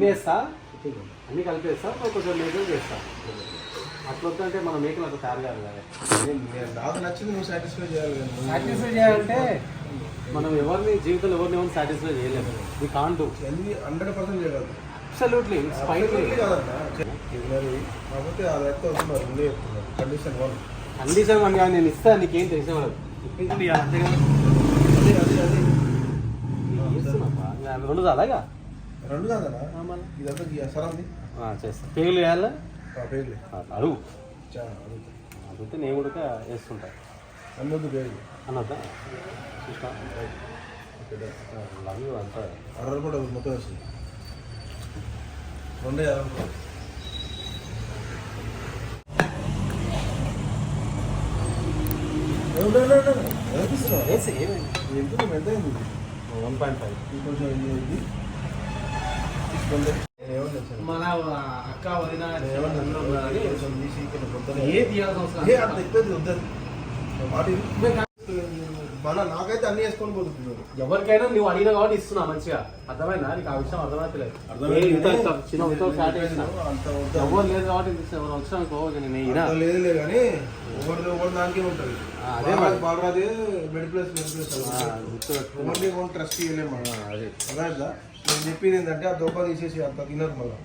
అన్నీ వేస్తా అన్నీ కలిపేస్తా కొంచెం మేకలు చేస్తా. అట్లా వద్దంటే మన మేకలు అట్లా తయారు కాదు కదా. నాకు నచ్చింది నువ్వు సాటిస్ఫై చేయాలి సాటిస్ఫై చేయాలంటే మనం ఎవరిని జీవితంలో ఎవరిని ఎవరిని సాటిస్ఫై చేయలేము వీ కాంట్ ఎన్ని హండ్రెడ్ పర్సెంట్ చేయగలరు? అబ్సల్యూట్లీ మరి కాకపోతే అది అయితే వస్తున్నారు ముందే చెప్తున్నారు కండిషన్ వన్ కండిషన్ వన్ కానీ నేను ఇస్తా నీకేం తెలిసిన వాళ్ళు. అంతే రెండు అలాగా రెండు కాదన్నా? ఇదంతా సరే అంది. చేస్తా. పేగులు వేయాలా? పేర్లే. అడుగు. అడుగుతా. నేను కూడా వేస్తుంటా. అన్నొద్దు పేర్లు. అన్నదా చూస్తా. లవ్ యూ అంతా. అర్ర కూడా మొత్తం వస్తుంది. రెండే అర్ర కూడా. వేసి ఏమైంది ఎంత ఎంత వన్ పాయింట్ ఫైవ్. ఇది మన అక్క వదిన. మన నాకైతే అన్ని వేసుకొని పోతున్నారు ఎవరికైనా నువ్వు అడిగినా కాబట్టి ఇస్తున్నా మంచిగా. అర్థమైందా? నీకు ఆ విషయం వద్దు. ఎవరు లేదు కాబట్టి ఎవరు వచ్చానుకో నేను లేదులే కానీ ఒకటి ఒకటి దానికే ఉంటుంది. అదే బాలరాజు మరి. Balaraju Medi Plus Medi Plus trust అదే. అర్థమైందా? నేను చెప్పింది ఏంటంటే ఆ దోప తీసేసి అంత తినరు మళ్ళీ.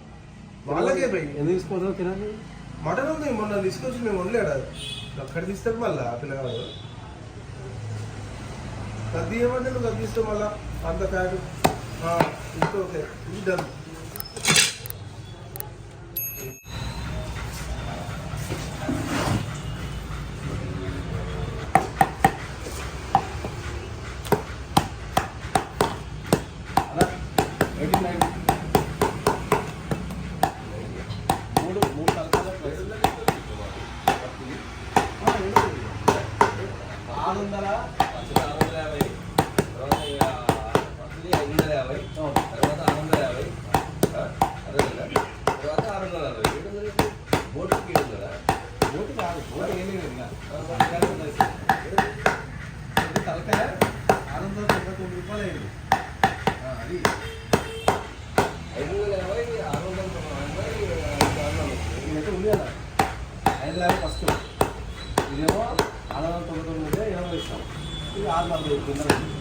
వాళ్ళకే పోయి ఎందుకు తీసుకోవద్దు తినాలి? మటన్ ఉంది మొన్న తీసుకొచ్చి మేము వండలేడు? అక్కడ తీస్తాడు మళ్ళీ ఆ పిల్లగాడు. గద్ది ఏమంటే నువ్వు గద్ది ఇస్తావు మళ్ళా? అంత ఫ్యాట్ ఇంకో ఓకే. ఇది డన్ మూడు మూడు తలకాల ఆరు వందల ఓటు కాదు ఓటు ఏమీ లేదు ఇక. ఇది తలకాయ ఆరు వందల తొంభై తొమ్మిది రూపాయలు అయింది అది ఇదైతే ఉంది కదా ఐదు యాభై ఫస్ట్. ఇదేమో ఆరు వందల తొంభై తొమ్మిది ఇరవై ఇస్తాం. ఇది ఆరు నలభై కింద ఉంది.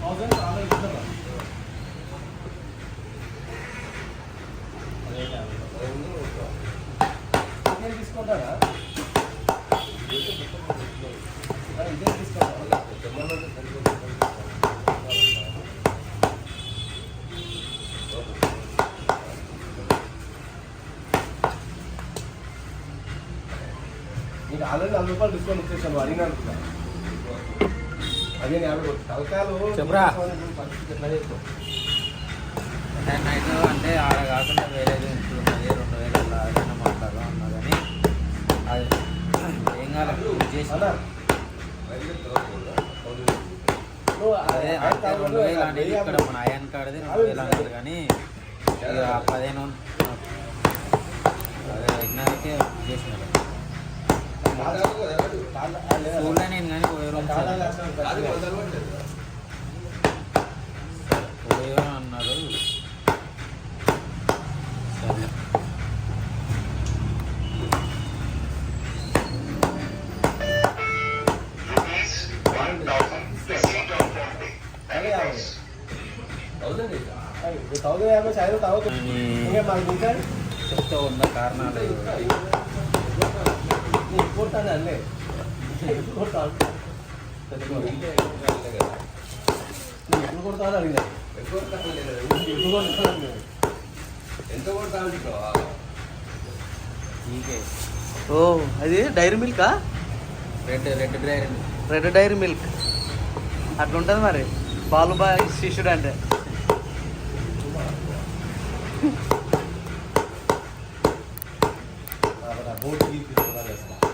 థౌసండ్ ఆరు ఇస్తారా ఇదే తీసుకుంటారా మరి ఇదే తీసుకుంటారా నీకు ఆల్రెడీ నలభై రూపాయలు డిస్కౌంట్ ఇచ్చేసాను అడిగినా అనుకున్నా అదే యాభై కొట్టు. తలకాయలు చెప్పురా. పరిస్థితి ఎట్లా చేస్తావు అంటే ఆడ కాకుండా వేరే రెండు వేల మాట్లాడదాం అన్నా కానీ ఏం కాదు చేసి అదే అంటే రెండు వేలు అనేది ఇక్కడ మన అయాన్ కార్డుది రెండు వేలు అన్నారు కానీ ఇక పదిహేను అదే యజ్ఞానికే చేసినారు స్కూల్లో నేను కానీ పోయే చెప్తా ఉన్న కారణాలు ఎప్పుడు కొడతాను అడిగినా టీకే ఓ అది dairy Milkha? Red red driver red dairy milk. అట్లుంటుంది మరి. బాలుబాయ్ శిష్యుడు అంటే. போட்டியில் பிறந்தவர்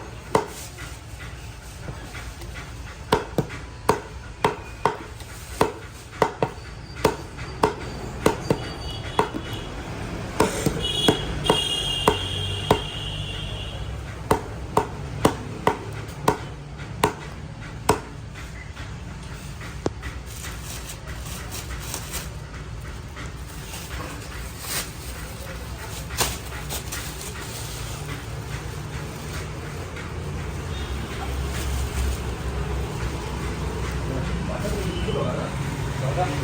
అది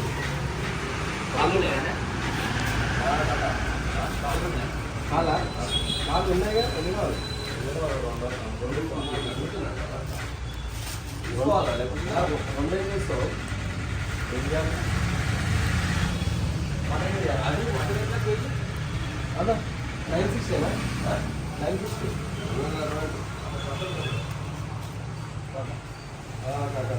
అదా నైన్ సిక్స్టీనా నైన్ సిక్స్టీ కాకా